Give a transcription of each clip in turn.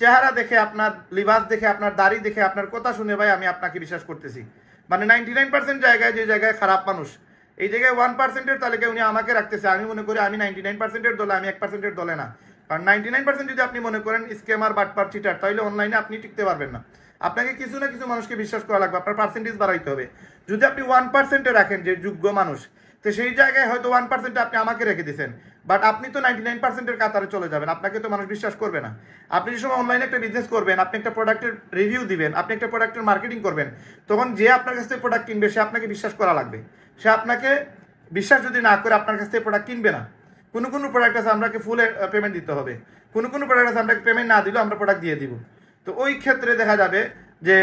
চেহারা দেখে আপনার লিবাস দেখে, আপনার দাড়ি দেখে, আপনার কথা শুনে ভাই আমি আপনাকে বিশ্বাস করতেছি। মানে নাইনটি নাইন পার্সেন্ট জায়গায় যে জায়গায় খারাপ মানুষ, এই জায়গায় ওয়ান পার্সেন্টের তালিকায় উনি আমাকে রাখতেছে। আমি মনে করি আমি নাইনটি নাইন দলে, আমি এক পার্সেন্টের দলে না। কারণ নাইনটি নাইন পার্সেন্ট যদি আপনি মনে করেন স্কেমার বাটপার চিটার তাহলে অনলাইনে আপনি টিকতে পারবেন না। আপনাকে কিছু না কিছু মানুষকে বিশ্বাস করা লাগবে, আপনার পার্সেন্টেজ বাড়াইতে হবে। যদি আপনি ওয়ান পার্সেন্টে রাখেন যে যোগ্য মানুষ, তো সেই জায়গায় হয়তো ওয়ান পার্সেন্টে আপনি আমাকে রেখে দিয়েছেন। বাট আপনি তো নাইনটি নাইন পার্সেন্টের কাতারে চলে যাবেন, আপনাকে তো মানুষ বিশ্বাস করবে না। আপনি যে সময় অনলাইনে একটা বিজনেস করবেন, আপনি একটা প্রোডাক্টের রিভিউ দিবেন, আপনি একটা প্রোডাক্টের মার্কেটিং করবেন, তখন যে আপনার কাছ থেকে প্রোডাক্ট কিনবে, সে আপনাকে বিশ্বাস করা লাগবে। সে আপনাকে বিশ্বাস যদি না করে আপনার কাছ থেকে প্রোডাক্ট কিনবে না, কোনো কোনো প্রোডাক্ট আছে আপনাকে ফুল পেমেন্ট দিতে হবে। কোনো কোনো প্রোডাক্ট আছে আপনাকে পেমেন্ট না দিলেও আমরা প্রোডাক্ট দিয়ে দিব। তো ওই ক্ষেত্রে দেখা যাবে যে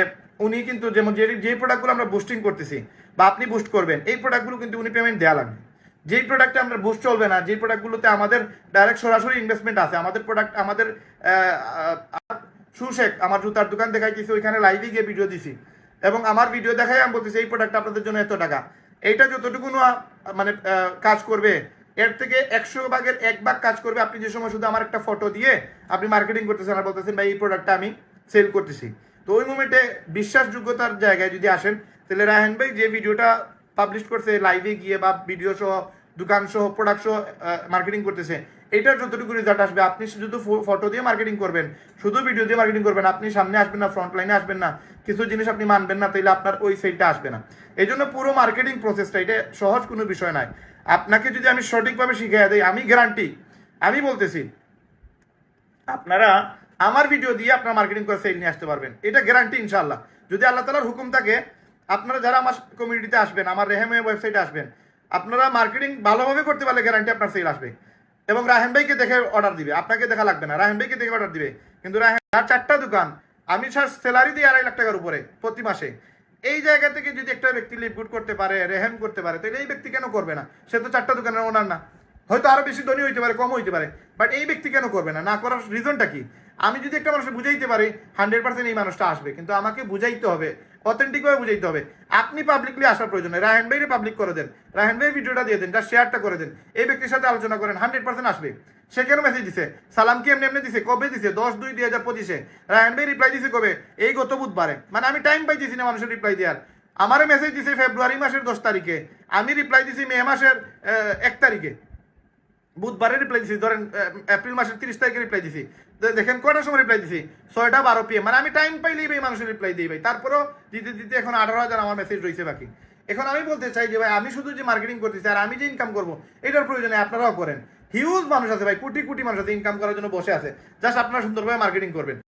উনি কিন্তু যেমন যে যে প্রোডাক্টগুলো আমরা বুস্টিং করতেছি, বা আপনি বুস্ট করবেন, এই প্রোডাক্টগুলো কিন্তু উনি পেমেন্ট দেওয়া লাগবে। যেই প্রোডাক্টে আমরা বুস্ট চলবে না, যেই প্রোডাক্টগুলোতে আমাদের ডাইরেক্ট সরাসরি ইনভেস্টমেন্ট আছে, আমাদের প্রোডাক্ট আমাদের সুশেক আমার জুতার দোকান দেখাই দিছি ওইখানে লাইভে গিয়ে ভিডিও দিছি। এবং আমার ভিডিও দেখাই আমি বলতেছি, এই প্রোডাক্ট আপনাদের জন্য এত টাকা। এইটা যতটুকু মানে কাজ করবে, এর থেকে একশো ভাগের এক ভাগ কাজ করবে, আপনি যে সময় শুধু আমার একটা ফটো দিয়ে আপনি মার্কেটিং করতেছেন আর বলতেছেন, ভাই, এই প্রোডাক্টটা আমি সেল করতেছি। তো ওই মোমেন্টে বিশ্বাসযোগ্যতার জায়গায় যদি আসেন, তাহলে রায়হান ভাই যে ভিডিওটা পাবলিশ করছে লাইভে গিয়ে বা ভিডিও সহ, দোকান সহ প্রোডাক্ট সহ মার্কেটিং করতেছে। এটার যতটুকু রেজাল্ট আসবে, আপনি শুধু ফটো দিয়ে মার্কেটিং করবেন, শুধু ভিডিও দিয়ে মার্কেটিং করবেন, আপনি সামনে আসবেন না ফ্রন্ট লাইনে আসবেন না, কিছু জিনিস আপনি মানবেন না, তাইলে আপনার ওই সেলটা আসবে না। এই জন্য পুরো মার্কেটিং প্রসেসটা এটা সহজ কোনো বিষয় নয়। আপনাকে যদি আমি সঠিকভাবে শিখিয়ে দিই, আমি গ্যারান্টি আমি বলতেছি, আপনারা আমার ভিডিও দিয়ে আপনার মার্কেটিং করে সেল নিয়ে আসতে পারবেন। এটা গ্যারান্টি ইনশাল্লাহ যদি আল্লাহ তালার হুকুম থাকে আপনারা যারা আমার কমিউনিটিতে আসবেন, আমার রেহেমে ওয়েবসাইটে আসবেন, আপনারা মার্কেটিং ভালোভাবে করতে পারলে গ্যারান্টি আপনার সেল আসবে। এবং রাহেন ভাইকে দেখে অর্ডার দিবে, আপনাকে দেখা লাগবে না। রাহেন ভাইকে দেখে অর্ডার দিবে। কিন্তু রাহেন আর চারটা দোকান, আমি স্যার স্যালারি দিই আড়াই লাখ টাকার উপরে প্রতি মাসে। এই জায়গা থেকে যদি একটা ব্যক্তি লিভগুড করতে পারে, রেহেম করতে পারে, তাহলে এই ব্যক্তি কেন করবে না? সে তো চারটা দোকানের ওনার না। হয়তো আরও বেশি ধনী হইতে পারে, কম হইতে পারে। বাট এই ব্যক্তি কেন করবে না? না করার রিজনটা কি? আমি যদি একটা মানুষকে বুঝাইতে পারি হান্ড্রেড পার্সেন্ট এই মানুষটা আসবে। কিন্তু আমাকে বুঝাইতে হবে অথেন্টিক ভাবে বুঝাইতে হবে। আপনি পাবলিকলি আসার প্রয়োজন নেই। রাহেন ভাইরে পাবলিক করে দেন। রাহেন ভাই ভিডিওটা দিয়ে দেন যা শেয়ারটা করে দেন। এই ব্যক্তির সাথে আলোচনা করেন হান্ড্রেড পার্সেন্ট আসবে। সে কেন মেসেজ দিছে? সালাম কি এমনি এমনি দিছে? কবে দিছে? দশ দুই দুই হাজার পঁচিশে। রায়ন ভাই রিপ্লাই দিছে কবে? এই গত বুধবারে। মানে আমি টাইম পাই পাইতেছি না মানুষের রিপ্লাই দেওয়ার। আমারে মেসেজ দিছে ফেব্রুয়ারি মাসের দশ তারিখে। আমি রিপ্লাই দিছি মে মাসের এক তারিখে। বুধবারে রিপ্লাই দিছি, ধরেন এপ্রিল মাসের তিরিশ তারিখে রিপ্লাই দিছি। দেখেন কটার সময় রিপ্লাই দিছি? ছয়টা বারো পিএম মানে আমি টাইম পাইলেই ভাই মানুষের রিপ্লাই দিই ভাই। তারপরেও দিতে দিতে এখন আঠারো হাজার আমার মেসেজ রয়েছে বাকি। এখন আমি বলতে চাই যে ভাই, আমি শুধু যে মার্কেটিং করতেছি আর আমি যে ইনকাম করব, এটার প্রয়োজনে আপনারাও করেন। হিউজ মানুষ আছে ভাই, কোটি কোটি মানুষ আছে ইনকাম করার জন্য বসে আছে। জাস্ট আপনারা সুন্দরভাবে মার্কেটিং করবেন।